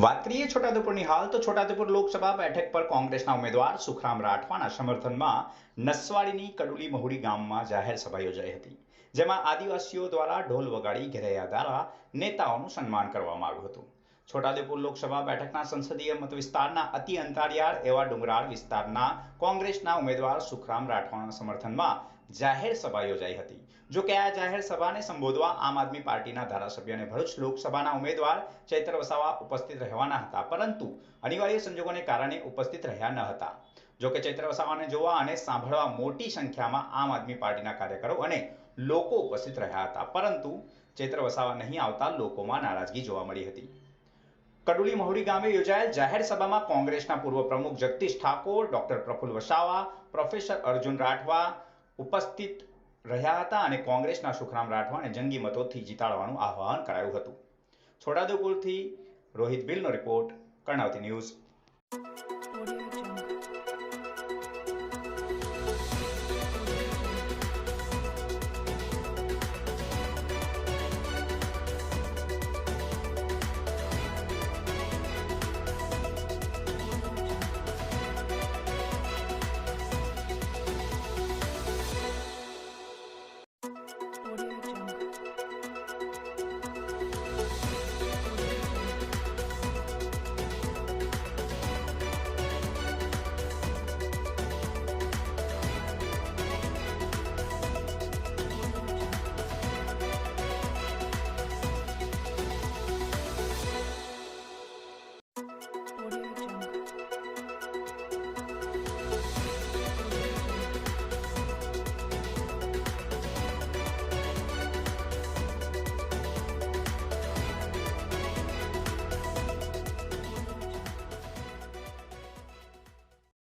વાત કરીએ છોટાઉદેપુરની હાલ તો છોટાઉદેપુર લોકસભા બેઠક પર કોંગ્રેસના ઉમેદવાર સુખરામ રાઠવાના સમર્થનમાં નસવાડીની કડુલી મહુડી ગામમાં જાહેર સભા યોજાઈ હતી, જેમાં આદિવાસીઓ દ્વારા ઢોલ વગાડી ઘેરૈયા દ્વારા નેતાઓનું સન્માન કરવામાં આવ્યું હતું. છોટાઉદેપુર લોકસભા બેઠકના સંસદીય મત વિસ્તારના અતિ અંતરિયાળ એવા ડુંગરાળ વિસ્તારના કોંગ્રેસના ઉમેદવાર સુખરામ રાઠવાના સમર્થનમાં જાહેર સભા યોજાઈ હતી. જો કે આ જાહેર સભાને સંબોધવા આમ આદમી પાર્ટીના ધારાસભ્ય અને ભરૂચ લોકસભાના ઉમેદવાર ચૈત્ર વસાવા ઉપસ્થિત રહેવાના હતા. પરંતુ અનિવાર્ય સંજોગોને કારણે ઉપસ્થિત રહ્યા ન હતા. જો કે ચૈત્ર વસાવાને જોવા અને સાંભળવા મોટી સંખ્યામાં આમ આદમી પાર્ટીના કાર્યકરો અને લોકો ઉપસ્થિત રહ્યા હતા. પરંતુ ચૈત્ર વસાવા નહીં આવતા લોકોમાં નારાજગી જોવા મળી હતી. કડુલી મહુડી ગામે યોજાયેલ જાહેર સભામાં કોંગ્રેસના પૂર્વ પ્રમુખ જગદીશ ઠાકોર, ડોક્ટર પ્રફુલ્લ વસાવા, પ્રોફેસર અર્જુન રાઠવા ઉપસ્થિત રહ્યા હતા અને કોંગ્રેસના સુખરામ રાઠવાને જંગી મતોથી જીતાડવાનું આહ્વાન કરાયું હતું. છોટાઉદેપુરથી રોહિત બિલનો રિપોર્ટ, કર્ણાવતી ન્યૂઝ